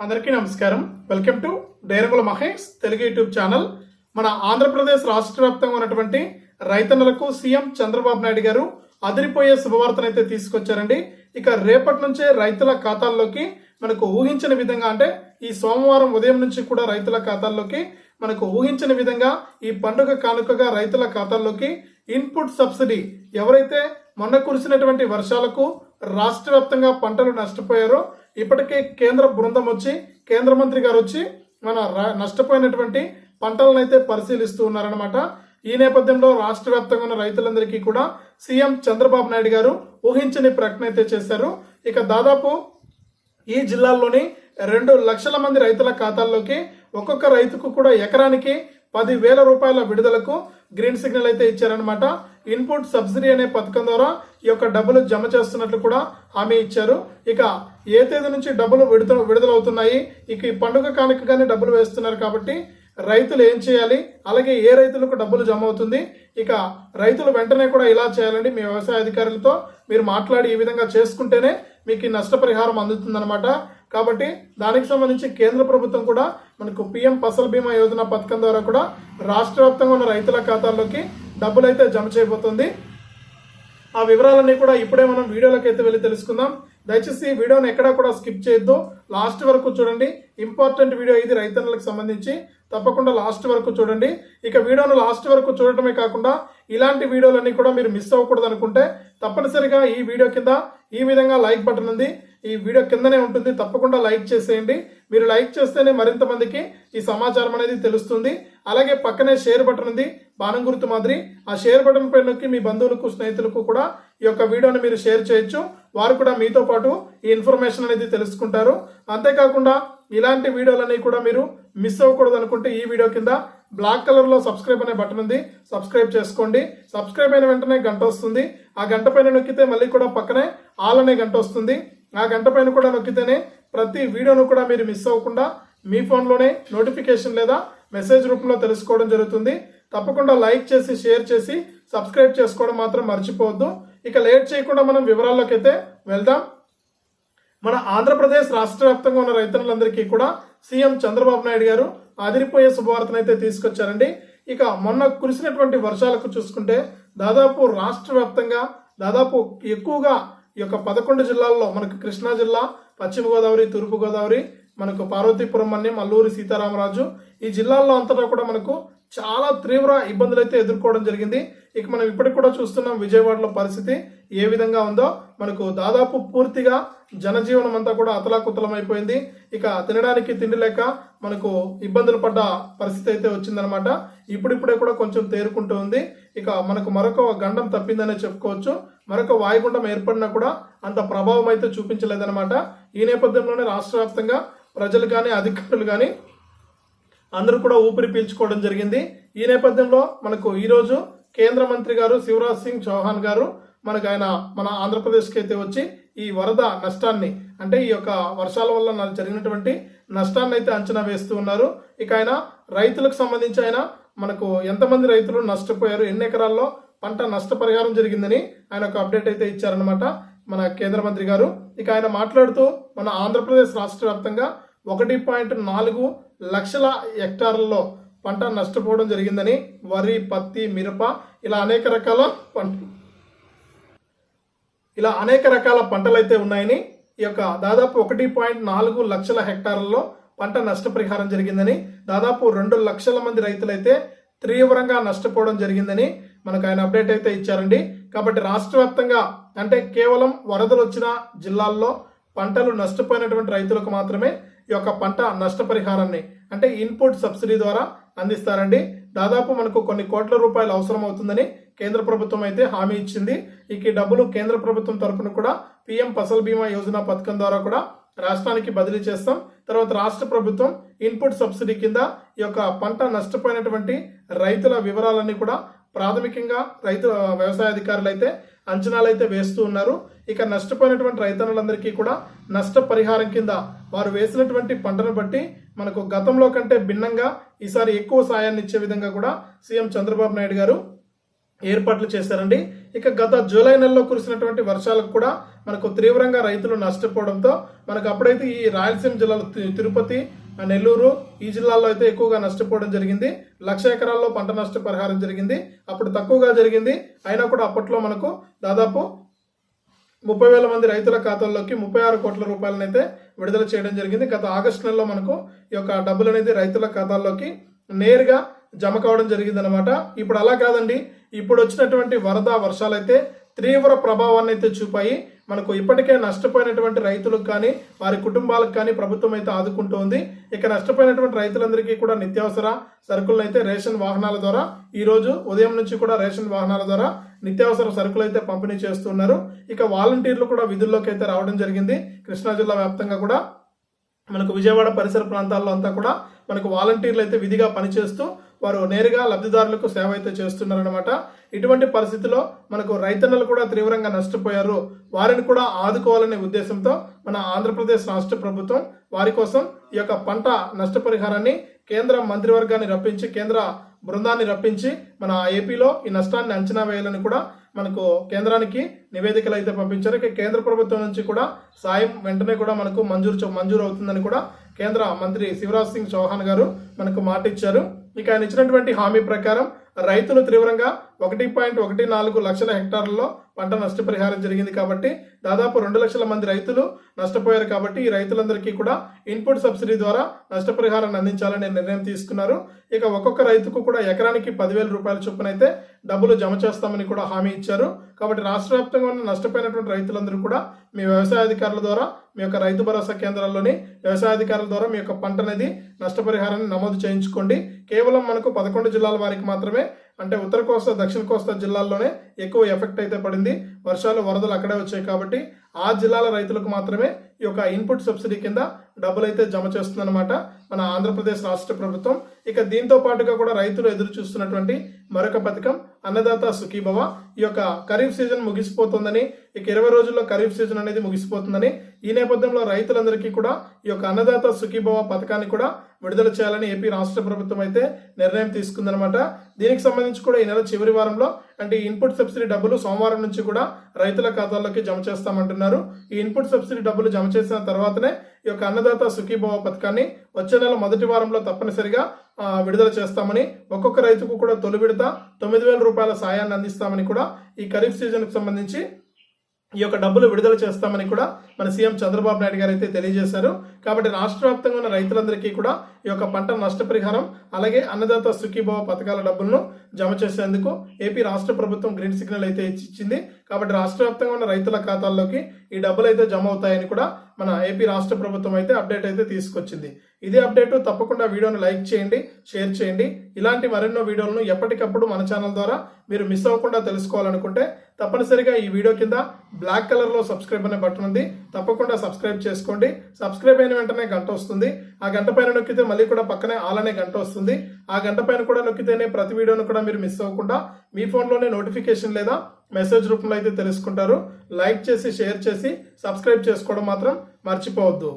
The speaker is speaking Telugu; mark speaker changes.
Speaker 1: అందరికీ నమస్కారం. వెల్కమ్ టు డైరగుల మహేష్ తెలుగు యూట్యూబ్ ఛానల్. మన ఆంధ్రప్రదేశ్ రాష్ట్ర వ్యాప్తంగా ఉన్నటువంటి రైతన్నలకు సీఎం చంద్రబాబు నాయుడు గారు అదిరిపోయే శుభవార్తనైతే తీసుకొచ్చారండి. ఇక రేపటి నుంచే రైతుల ఖాతాల్లోకి మనకు ఊహించిన విధంగా అంటే ఈ సోమవారం ఉదయం నుంచి కూడా రైతుల ఖాతాల్లోకి మనకు ఊహించిన విధంగా ఈ పండుగ కానుకగా రైతుల ఖాతాల్లోకి ఇన్పుట్ సబ్సిడీ ఎవరైతే మొన్న కురిసినటువంటి వర్షాలకు రాష్ట్ర వ్యాప్తంగా పంటలు నష్టపోయారో ఇప్పటికే కేంద్ర బృందం వచ్చి కేంద్ర మంత్రి గారు వచ్చి మన రా- నష్టపోయినటువంటి పంటలను అయితే పరిశీలిస్తూ ఉన్నారనమాట ఈ నేపథ్యంలో రాష్ట్ర వ్యాప్తంగా ఉన్న రైతులందరికీ కూడా సీఎం చంద్రబాబు నాయుడు గారు ఊహించని ప్రకటన అయితే చేశారు. ఇక దాదాపు ఈ జిల్లాల్లోని రెండు లక్షల మంది రైతుల ఖాతాల్లోకి ఒక్కొక్క రైతుకు కూడా ఎకరానికి పది వేల రూపాయల విడుదలకు గ్రీన్ సిగ్నల్ అయితే ఇచ్చారనమాట ఇన్పుట్ సబ్సిడీ అనే పథకం ద్వారా ఈ యొక్క డబ్బులు జమ చేస్తున్నట్లు కూడా హామీ ఇచ్చారు. ఇక ఏ తేదీ నుంచి డబ్బులు విడుదల విడుదలవుతున్నాయి? ఇక ఈ పండుగ కానుకగానే డబ్బులు వేస్తున్నారు కాబట్టి రైతులు ఏం చేయాలి? అలాగే ఏ రైతులకు డబ్బులు జమ అవుతుంది? ఇక రైతులు వెంటనే కూడా ఇలా చేయాలండి. మీ వ్యవసాయ అధికారులతో మీరు మాట్లాడి ఈ విధంగా చేసుకుంటేనే మీకు ఈ నష్టపరిహారం అందుతుందన్నమాట. కాబట్టి దానికి సంబంధించి కేంద్ర ప్రభుత్వం కూడా మనకు పిఎం ఫసల్ బీమా యోజన పథకం ద్వారా కూడా రాష్ట్ర వ్యాప్తంగా ఉన్న రైతుల ఖాతాల్లోకి డబ్బులు అయితే జమ చేయబోతుంది. ఆ వివరాలన్నీ కూడా ఇప్పుడే మనం వీడియోలోకి అయితే వెళ్ళి తెలుసుకుందాం. దయచేసి వీడియోని ఎక్కడా కూడా స్కిప్ చేయొద్దు. లాస్ట్ వరకు చూడండి. ఇంపార్టెంట్ వీడియో ఇది రైతన్నలకు సంబంధించి. తప్పకుండా లాస్ట్ వరకు చూడండి. ఇక వీడియోను లాస్ట్ వరకు చూడటమే కాకుండా ఇలాంటి వీడియోలన్నీ కూడా మీరు మిస్ అవ్వకూడదు అనుకుంటే తప్పనిసరిగా ఈ వీడియో కింద ఈ విధంగా లైక్ బటన్ ఉంది. ఈ వీడియో కిందనే ఉంటుంది. తప్పకుండా లైక్ చేసేయండి. మీరు లైక్ చేస్తేనే మరింత మందికి ఈ సమాచారం అనేది తెలుస్తుంది. అలాగే పక్కనే షేర్ బటన్ ఉంది. బాణం గుర్తు మాదిరి. ఆ షేర్ బటన్ పై నొక్కి మీ బంధువులకు స్నేహితులకు కూడా ఈ యొక్క వీడియోని మీరు షేర్ చేయొచ్చు. వారు కూడా మీతో పాటు ఈ ఇన్ఫర్మేషన్ అనేది తెలుసుకుంటారు. అంతేకాకుండా ఇలాంటి వీడియోలన్నీ కూడా మీరు మిస్ అవ్వకూడదు అనుకుంటే ఈ వీడియో కింద బ్లాక్ కలర్లో సబ్స్క్రైబ్ అనే బటన్ ఉంది. సబ్స్క్రైబ్ చేసుకోండి. సబ్స్క్రైబ్ అయిన వెంటనే గంట వస్తుంది. ఆ గంట పైన నొక్కితే మళ్ళీ కూడా పక్కనే ఆల్ అనే గంట వస్తుంది. ఆ గంట పైన కూడా నొక్కితేనే ప్రతి వీడియోను కూడా మీరు మిస్ అవ్వకుండా మీ ఫోన్లోనే నోటిఫికేషన్ లేదా మెసేజ్ రూపంలో తెలుసుకోవడం జరుగుతుంది. తప్పకుండా లైక్ చేసి షేర్ చేసి సబ్స్క్రైబ్ చేసుకోవడం మాత్రం మర్చిపోవద్దు. ఇక లేట్ చేయకుండా మనం వివరాల్లోకి అయితే వెళ్దాం. మన ఆంధ్రప్రదేశ్ రాష్ట్ర వ్యాప్తంగా ఉన్న రైతులందరికీ కూడా సీఎం చంద్రబాబు నాయుడు గారు అదిరిపోయే శుభవార్తను అయితే తీసుకొచ్చారండి. ఇక మొన్న కురిసినటువంటి వర్షాలకు చూసుకుంటే దాదాపు రాష్ట్ర వ్యాప్తంగా దాదాపు ఎక్కువగా ఈ యొక్క పదకొండు జిల్లాల్లో మనకు కృష్ణా జిల్లా పశ్చిమ గోదావరి తూర్పు గోదావరి మనకు పార్వతీపురం మన్యం అల్లూరి సీతారామరాజు. ఈ జిల్లాల్లో అంతటా కూడా మనకు చాలా తీవ్ర ఇబ్బందులు అయితే ఎదుర్కోవడం జరిగింది. ఇక మనం ఇప్పటికి కూడా చూస్తున్నాం విజయవాడలో పరిస్థితి ఏ విధంగా ఉందో. మనకు దాదాపు పూర్తిగా జనజీవనం అంతా కూడా అతలాకుతలం అయిపోయింది ఇక తినడానికి తిండి లేక మనకు ఇబ్బందులు పడ్డ పరిస్థితి అయితే వచ్చిందనమాట ఇప్పుడిప్పుడే కూడా కొంచెం తేరుకుంటూ ఉంది. ఇక మనకు మరొక గండం తప్పిందనే చెప్పుకోవచ్చు. మరొక వాయుగుండం ఏర్పడినా కూడా అంత ప్రభావం అయితే చూపించలేదన్నమాట. ఈ నేపథ్యంలోనే రాష్ట్ర వ్యాప్తంగా ప్రజలు కానీ అధికారులు కానీ అందరూ కూడా ఊపిరి పీల్చుకోవడం జరిగింది. ఈ నేపథ్యంలో మనకు ఈరోజు కేంద్ర మంత్రి గారు శివరాజ్ సింగ్ చౌహాన్ గారు మనకు ఆయన మన ఆంధ్రప్రదేశ్కి అయితే వచ్చి ఈ వరద నష్టాన్ని అంటే ఈ యొక్క వర్షాల వల్ల నాకు జరిగినటువంటి నష్టాన్ని అయితే అంచనా వేస్తూ ఉన్నారు. ఇక ఆయన రైతులకు సంబంధించి ఆయన మనకు ఎంతమంది రైతులు నష్టపోయారు ఎన్ని ఎకరాల్లో పంట నష్టపరిహారం జరిగిందని ఆయన ఒక అప్డేట్ అయితే ఇచ్చారనమాట మన కేంద్ర మంత్రి గారు. ఇక ఆయన మాట్లాడుతూ మన ఆంధ్రప్రదేశ్ రాష్ట్ర వ్యాప్తంగా ఒకటి పాయింట్ నాలుగు లక్షల హెక్టార్లలో పంట నష్టపోవడం జరిగిందని వరి పత్తి మిరప ఇలా అనేక రకాల పంట ఇలా అనేక రకాల పంటలు అయితే ఉన్నాయని ఈ యొక్క దాదాపు ఒకటి పాయింట్ నాలుగు లక్షల హెక్టార్లలో పంట నష్టపరిహారం జరిగిందని దాదాపు రెండు లక్షల మంది రైతులైతే తీవ్రంగా నష్టపోవడం జరిగిందని మనకు ఆయన అప్డేట్ అయితే ఇచ్చారండి. కాబట్టి రాష్ట్ర వ్యాప్తంగా అంటే కేవలం వరదలు వచ్చిన జిల్లాల్లో పంటలు నష్టపోయినటువంటి రైతులకు మాత్రమే ఈ యొక్క పంట నష్టపరిహారాన్ని అంటే ఇన్పుట్ సబ్సిడీ ద్వారా అందిస్తారండి. దాదాపు మనకు కొన్ని కోట్ల రూపాయలు అవసరం అవుతుందని కేంద్ర ప్రభుత్వం అయితే హామీ ఇచ్చింది. ఇక ఈ డబ్బులు కేంద్ర ప్రభుత్వం తరఫున కూడా పిఎం ఫసల్ బీమా యోజన పథకం ద్వారా కూడా రాష్ట్రానికి బదిలీ చేస్తాం. తర్వాత రాష్ట్ర ప్రభుత్వం ఇన్పుట్ సబ్సిడీ కింద ఈ యొక్క పంట నష్టపోయినటువంటి రైతుల వివరాలన్నీ కూడా ప్రాథమికంగా రైతు వ్యవసాయ అధికారులు అయితే అంచనాలు అయితే వేస్తూ ఉన్నారు. ఇక నష్టపోయినటువంటి రైతన్నులందరికీ కూడా నష్టపరిహారం కింద వారు వేసినటువంటి పంటను బట్టి మనకు గతంలో కంటే భిన్నంగా ఈసారి ఎక్కువ సాయాన్ని ఇచ్చే విధంగా కూడా సీఎం చంద్రబాబు నాయుడు గారు ఏర్పాట్లు చేశారండి. ఇక గత జూలై నెలలో కురిసినటువంటి వర్షాలకు కూడా మనకు తీవ్రంగా రైతులు నష్టపోవడంతో మనకు అప్పుడైతే ఈ రాయలసీమ జిల్లాలో తి- తిరుపతి నెల్లూరు ఈ జిల్లాల్లో అయితే ఎక్కువగా నష్టపోవడం జరిగింది. లక్ష ఎకరాల్లో పంట నష్ట పరిహారం జరిగింది. అప్పుడు తక్కువగా జరిగింది. అయినా కూడా అప్పట్లో మనకు దాదాపు ముప్పై వేల మంది రైతుల ఖాతాల్లోకి ముప్పై ఆరు కోట్ల రూపాయలను అయితే విడుదల చేయడం జరిగింది. గత ఆగస్టు నెలలో మనకు ఈ యొక్క డబ్బులు అనేది రైతుల ఖాతాల్లోకి నేరుగా జమ కావడం జరిగింది అనమాట ఇప్పుడు అలా కాదండి. ఇప్పుడు వచ్చినటువంటి వరద వర్షాలైతే తీవ్ర ప్రభావాన్ని అయితే చూపాయి. మనకు ఇప్పటికే నష్టపోయినటువంటి రైతులకు కానీ వారి కుటుంబాలకు కానీ ప్రభుత్వం అయితే ఆదుకుంటోంది. ఇక నష్టపోయినటువంటి రైతులందరికీ కూడా నిత్యావసర సరుకులను అయితే రేషన్ వాహనాల ద్వారా ఈ రోజు ఉదయం నుంచి కూడా రేషన్ వాహనాల ద్వారా నిత్యావసర సరుకులు అయితే పంపిణీ చేస్తున్నారు. ఇక వాలంటీర్లు కూడా విధుల్లోకి అయితే రావడం జరిగింది. కృష్ణా జిల్లా వ్యాప్తంగా కూడా మనకు విజయవాడ పరిసర ప్రాంతాల్లో అంతా కూడా మనకు వాలంటీర్లు అయితే విధిగా పనిచేస్తూ వారు నేరుగా లబ్ధిదారులకు సేవ అయితే చేస్తున్నారనమాట ఇటువంటి పరిస్థితిలో మనకు రైతన్నలు కూడా తీవ్రంగా నష్టపోయారు. వారిని కూడా ఆదుకోవాలనే ఉద్దేశంతో మన ఆంధ్రప్రదేశ్ రాష్ట్ర ప్రభుత్వం వారి కోసం ఈ యొక్క పంట నష్టపరిహారాన్ని కేంద్ర మంత్రివర్గాన్ని రప్పించి కేంద్ర బృందాన్ని రప్పించి మన ఏపీలో ఈ నష్టాన్ని అంచనా వేయాలని కూడా మనకు కేంద్రానికి నివేదికలు అయితే పంపించారు. ఇక కేంద్ర ప్రభుత్వం నుంచి కూడా సాయం వెంటనే కూడా మనకు మంజూరు మంజూరు అవుతుందని కూడా కేంద్ర మంత్రి శివరాజ్ సింగ్ చౌహాన్ గారు మనకు మాట ఇచ్చారు ఇక ఆయన ఇచ్చినటువంటి హామీ ప్రకారం రైతులు తీవ్రంగా ఒకటి పాయింట్ ఒకటి నాలుగు లక్షల హెక్టార్లలో పంట నష్టపరిహారం జరిగింది కాబట్టి దాదాపు రెండు లక్షల మంది రైతులు నష్టపోయారు కాబట్టి ఈ రైతులందరికీ కూడా ఇన్పుట్ సబ్సిడీ ద్వారా నష్టపరిహారాన్ని అందించాలని నిర్ణయం తీసుకున్నారు. ఇక ఒక్కొక్క రైతుకు కూడా ఎకరానికి పదివేల రూపాయల చొప్పున అయితే డబ్బులు జమ చేస్తామని కూడా హామీ ఇచ్చారు. కాబట్టి రాష్ట్ర వ్యాప్తంగా ఉన్న నష్టపోయినటువంటి రైతులందరూ కూడా మీ వ్యవసాయ అధికారుల ద్వారా మీ యొక్క రైతు భరోసా కేంద్రాల్లోని వ్యవసాయ అధికారుల ద్వారా మీ యొక్క పంట అనేది నష్టపరిహారాన్ని నమోదు చేయించుకోండి. కేవలం మనకు పదకొండు జిల్లాల వారికి మాత్రమే అంటే ఉత్తర కోస్తా దక్షిణ కోస్తా జిల్లాల్లోనే ఎక్కువ ఎఫెక్ట్ అయితే పడింది. వర్షాలు వరదలు అక్కడే వచ్చాయి కాబట్టి ఆ జిల్లాల రైతులకు మాత్రమే ఈ యొక్క ఇన్పుట్ సబ్సిడీ కింద డబ్బులు అయితే జమ చేస్తుందన్నమాట మన ఆంధ్రప్రదేశ్ రాష్ట్ర ప్రభుత్వం. ఇక దీంతో పాటుగా కూడా రైతులు ఎదురు చూస్తున్నటువంటి మరొక పథకం అన్నదాత సుఖీభవ. ఈ యొక్క ఖరీఫ్ సీజన్ ముగిసిపోతుందని ఇక ఇరవై రోజుల్లో ఖరీఫ్ సీజన్ అనేది ముగిసిపోతుందని ఈ నేపథ్యంలో రైతులందరికీ కూడా ఈ యొక్క అన్నదాత సుఖీభవ పథకాన్ని కూడా విడుదల చేయాలని ఏపీ రాష్ట్ర ప్రభుత్వం అయితే నిర్ణయం తీసుకుందనమాట దీనికి సంబంధించి కూడా ఈ నెల చివరి వారంలో అంటే ఈ ఇన్పుట్ సబ్సిడీ డబ్బులు సోమవారం నుంచి కూడా రైతుల ఖాతాల్లోకి జమ చేస్తామంటున్నారు. ఈ ఇన్పుట్ సబ్సిడీ డబ్బులు జమ చేసిన తర్వాతనే ఈ యొక్క అన్నదాత సుఖీభావ పథకాన్ని వచ్చే నెల మొదటి వారంలో తప్పనిసరిగా విడుదల చేస్తామని ఒక్కొక్క రైతుకు కూడా తొలి విడత తొమ్మిది వేల రూపాయల సాయాన్ని అందిస్తామని కూడా ఈ ఖరీఫ్ సీజన్కు సంబంధించి ఈ యొక్క డబ్బులు విడుదల చేస్తామని కూడా మన సీఎం చంద్రబాబు నాయుడు గారు అయితే తెలియజేశారు. కాబట్టి రాష్ట్ర వ్యాప్తంగా ఉన్న రైతులందరికీ కూడా ఈ యొక్క పంట నష్టపరిహారం అలాగే అన్నదాత సుఖీభావ పథకాల డబ్బులను జమ చేసేందుకు ఏపీ రాష్ట్ర ప్రభుత్వం గ్రీన్ సిగ్నల్ అయితే ఇచ్చింది. కాబట్టి రాష్ట్ర వ్యాప్తంగా ఉన్న రైతుల ఖాతాల్లోకి ఈ డబ్బులు అయితే జమ అవుతాయని కూడా మన ఏపీ రాష్ట్ర ప్రభుత్వం అయితే అప్డేట్ అయితే తీసుకొచ్చింది. ఇదే అప్డేట్. తప్పకుండా వీడియోను లైక్ చేయండి షేర్ చేయండి. ఇలాంటి మరెన్నో వీడియోలను ఎప్పటికప్పుడు మన ఛానల్ ద్వారా మీరు మిస్ అవ్వకుండా తెలుసుకోవాలనుకుంటే తప్పనిసరిగా ఈ వీడియో కింద బ్లాక్ కలర్లో సబ్స్క్రైబ్ అనే బటన్ ఉంది. తప్పకుండా సబ్స్క్రైబ్ చేసుకోండి. సబ్స్క్రైబ్ అయిన వెంటనే గంట వస్తుంది. ఆ గంట పైన నొక్కితే మళ్ళీ కూడా పక్కనే ఆల్ అనే గంట వస్తుంది. ఆ గంట పైన కూడా నొక్కితేనే ప్రతి వీడియోను కూడా మీరు మిస్ అవ్వకుండా మీ ఫోన్లోనే నోటిఫికేషన్ లేదా మెసేజ్ రూపంలో అయితే తెలుసుకుంటారు. లైక్ చేసి షేర్ చేసి సబ్స్క్రైబ్ చేసుకోవడం మాత్రం మర్చిపోవద్దు.